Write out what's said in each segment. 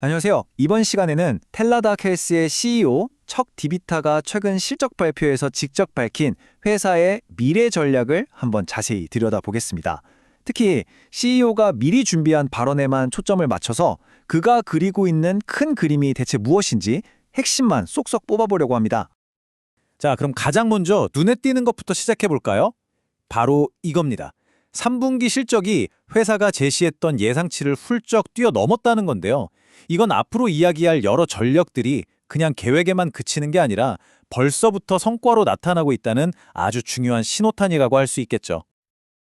안녕하세요. 이번 시간에는 텔라다 켈스의 CEO 척 디비타가 최근 실적 발표에서 직접 밝힌 회사의 미래 전략을 한번 자세히 들여다보겠습니다. 특히 CEO가 미리 준비한 발언에만 초점을 맞춰서 그가 그리고 있는 큰 그림이 대체 무엇인지 핵심만 쏙쏙 뽑아보려고 합니다. 자, 그럼 가장 먼저 눈에 띄는 것부터 시작해 볼까요? 바로 이겁니다. 3분기 실적이 회사가 제시했던 예상치를 훌쩍 뛰어넘었다는 건데요. 이건 앞으로 이야기할 여러 전력들이 그냥 계획에만 그치는 게 아니라 벌써부터 성과로 나타나고 있다는 아주 중요한 신호탄이라고 할 수 있겠죠.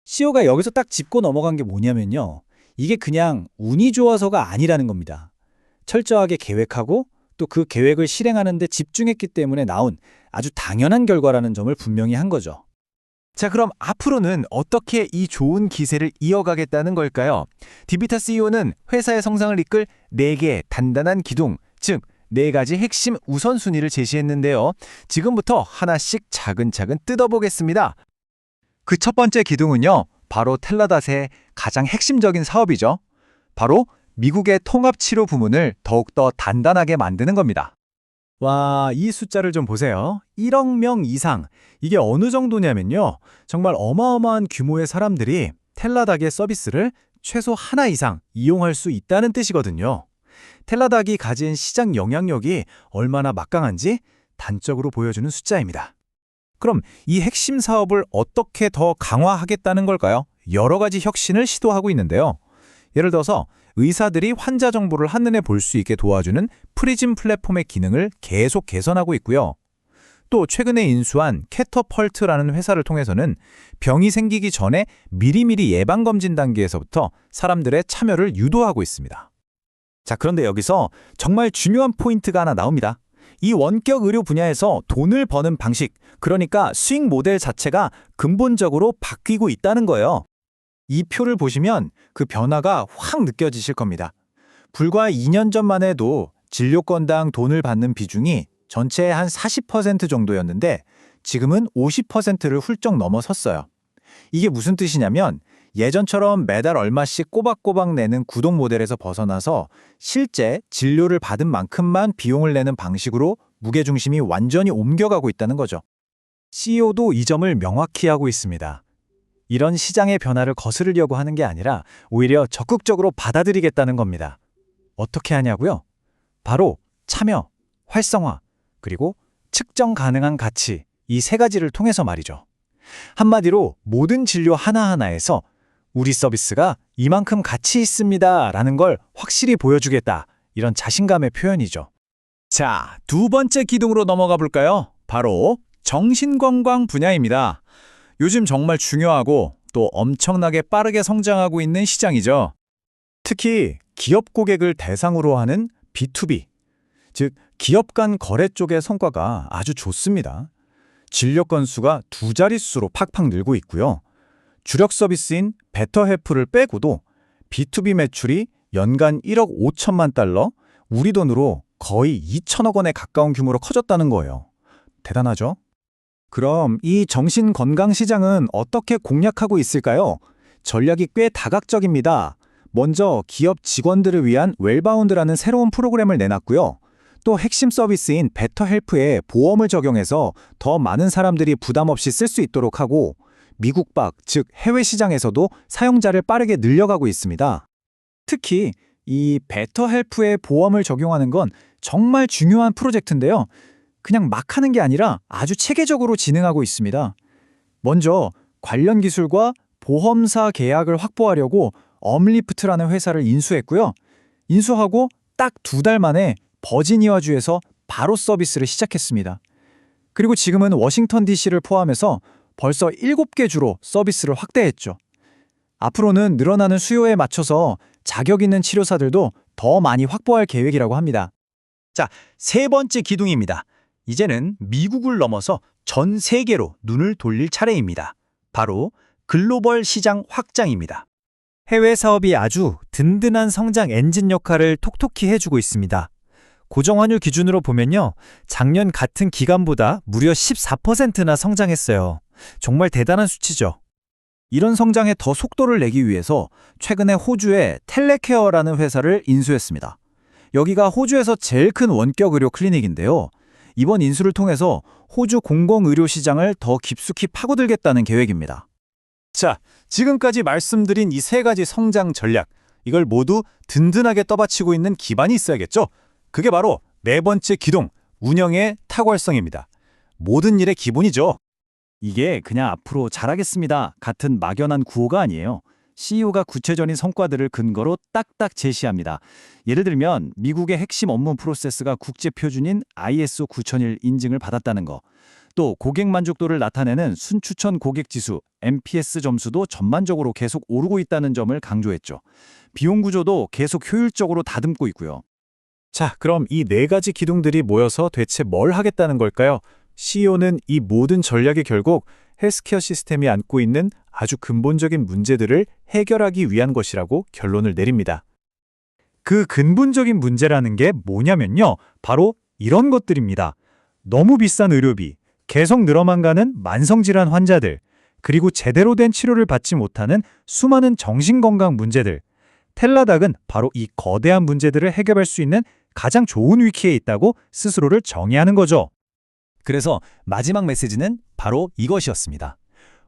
CEO가 여기서 딱 짚고 넘어간 게 뭐냐면요. 이게 그냥 운이 좋아서가 아니라는 겁니다. 철저하게 계획하고 또 그 계획을 실행하는 데 집중했기 때문에 나온 아주 당연한 결과라는 점을 분명히 한 거죠. 자, 그럼 앞으로는 어떻게 이 좋은 기세를 이어가겠다는 걸까요? 디비타 CEO는 회사의 성장을 이끌 4개 단단한 기둥, 즉, 4가지 핵심 우선순위를 제시했는데요. 지금부터 하나씩 차근차근 뜯어보겠습니다. 그 첫 번째 기둥은요, 바로 텔라닷의 가장 핵심적인 사업이죠. 바로 미국의 통합치료 부문을 더욱더 단단하게 만드는 겁니다. 와, 이 숫자를 좀 보세요. 1억 명 이상. 이게 어느 정도냐면요. 정말 어마어마한 규모의 사람들이 텔라닥의 서비스를 최소 하나 이상 이용할 수 있다는 뜻이거든요. 텔라닥이 가진 시장 영향력이 얼마나 막강한지 단적으로 보여주는 숫자입니다. 그럼 이 핵심 사업을 어떻게 더 강화하겠다는 걸까요? 여러 가지 혁신을 시도하고 있는데요. 예를 들어서 의사들이 환자 정보를 한눈에 볼 수 있게 도와주는 프리즘 플랫폼의 기능을 계속 개선하고 있고요. 또 최근에 인수한 캐터펄트라는 회사를 통해서는 병이 생기기 전에 미리미리 예방검진 단계에서부터 사람들의 참여를 유도하고 있습니다. 자, 그런데 여기서 정말 중요한 포인트가 하나 나옵니다. 이 원격 의료 분야에서 돈을 버는 방식, 그러니까 수익 모델 자체가 근본적으로 바뀌고 있다는 거예요. 이 표를 보시면 그 변화가 확 느껴지실 겁니다. 불과 2년 전만 해도 진료 건당 돈을 받는 비중이 전체의 한 40% 정도였는데 지금은 50%를 훌쩍 넘어섰어요. 이게 무슨 뜻이냐면 예전처럼 매달 얼마씩 꼬박꼬박 내는 구독 모델에서 벗어나서 실제 진료를 받은 만큼만 비용을 내는 방식으로 무게중심이 완전히 옮겨가고 있다는 거죠. CEO도 이 점을 명확히 하고 있습니다. 이런 시장의 변화를 거스르려고 하는 게 아니라 오히려 적극적으로 받아들이겠다는 겁니다. 어떻게 하냐고요? 바로 참여, 활성화, 그리고 측정 가능한 가치 이 세 가지를 통해서 말이죠. 한마디로 모든 진료 하나하나에서 우리 서비스가 이만큼 가치 있습니다 라는 걸 확실히 보여주겠다 이런 자신감의 표현이죠. 자, 두 번째 기둥으로 넘어가 볼까요? 바로 정신건강 분야입니다. 요즘 정말 중요하고 또 엄청나게 빠르게 성장하고 있는 시장이죠. 특히 기업 고객을 대상으로 하는 B2B, 즉 기업 간 거래 쪽의 성과가 아주 좋습니다. 진료 건수가 두 자릿수로 팍팍 늘고 있고요. 주력 서비스인 베터헬프를 빼고도 B2B 매출이 연간 1억 5천만 달러, 우리 돈으로 거의 2천억 원에 가까운 규모로 커졌다는 거예요. 대단하죠? 그럼 이 정신건강 시장은 어떻게 공략하고 있을까요? 전략이 꽤 다각적입니다. 먼저 기업 직원들을 위한 웰바운드라는 새로운 프로그램을 내놨고요. 또 핵심 서비스인 베터헬프에 보험을 적용해서 더 많은 사람들이 부담 없이 쓸 수 있도록 하고 미국 밖, 즉 해외 시장에서도 사용자를 빠르게 늘려가고 있습니다. 특히 이 베터헬프에 보험을 적용하는 건 정말 중요한 프로젝트인데요. 그냥 막 하는 게 아니라 아주 체계적으로 진행하고 있습니다. 먼저 관련 기술과 보험사 계약을 확보하려고 엄리프트라는 회사를 인수했고요. 인수하고 딱 두 달 만에 버지니아주에서 바로 서비스를 시작했습니다. 그리고 지금은 워싱턴 DC를 포함해서 벌써 7개 주로 서비스를 확대했죠. 앞으로는 늘어나는 수요에 맞춰서 자격 있는 치료사들도 더 많이 확보할 계획이라고 합니다. 자, 세 번째 기둥입니다. 이제는 미국을 넘어서 전 세계로 눈을 돌릴 차례입니다. 바로 글로벌 시장 확장입니다. 해외 사업이 아주 든든한 성장 엔진 역할을 톡톡히 해주고 있습니다. 고정환율 기준으로 보면요. 작년 같은 기간보다 무려 14%나 성장했어요. 정말 대단한 수치죠. 이런 성장에 더 속도를 내기 위해서 최근에 호주의 텔레케어라는 회사를 인수했습니다. 여기가 호주에서 제일 큰 원격 의료 클리닉인데요. 이번 인수를 통해서 호주 공공의료 시장을 더 깊숙이 파고들겠다는 계획입니다. 자, 지금까지 말씀드린 이 세 가지 성장 전략, 이걸 모두 든든하게 떠받치고 있는 기반이 있어야겠죠? 그게 바로 네 번째 기동, 운영의 탁월성입니다. 모든 일의 기본이죠. 이게 그냥 앞으로 잘하겠습니다 같은 막연한 구호가 아니에요. CEO가 구체적인 성과들을 근거로 딱딱 제시합니다. 예를 들면 미국의 핵심 업무 프로세스가 국제 표준인 ISO 9001 인증을 받았다는 거. 또 고객 만족도를 나타내는 순추천 고객 지수 NPS 점수도 전반적으로 계속 오르고 있다는 점을 강조했죠. 비용 구조도 계속 효율적으로 다듬고 있고요. 자, 그럼 이 네 가지 기둥들이 모여서 대체 뭘 하겠다는 걸까요? CEO는 이 모든 전략이 결국 헬스케어 시스템이 안고 있는 아주 근본적인 문제들을 해결하기 위한 것이라고 결론을 내립니다. 그 근본적인 문제라는 게 뭐냐면요. 바로 이런 것들입니다. 너무 비싼 의료비, 계속 늘어만 가는 만성질환 환자들, 그리고 제대로 된 치료를 받지 못하는 수많은 정신건강 문제들. 텔라닥은 바로 이 거대한 문제들을 해결할 수 있는 가장 좋은 위치에 있다고 스스로를 정의하는 거죠. 그래서 마지막 메시지는 바로 이것이었습니다.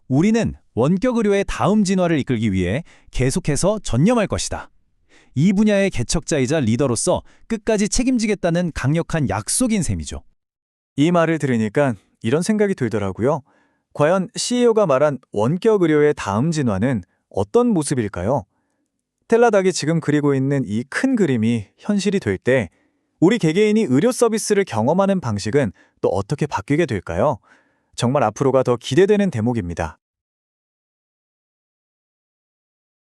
우리는 원격 의료의 다음 진화를 이끌기 위해 계속해서 전념할 것이다. 이 분야의 개척자이자 리더로서 끝까지 책임지겠다는 강력한 약속인 셈이죠. 이 말을 들으니까 이런 생각이 들더라고요. 과연 CEO가 말한 원격 의료의 다음 진화는 어떤 모습일까요? 텔라닥이 지금 그리고 있는 이 큰 그림이 현실이 될 때 우리 개개인이 의료 서비스를 경험하는 방식은 또 어떻게 바뀌게 될까요? 정말 앞으로가 더 기대되는 대목입니다.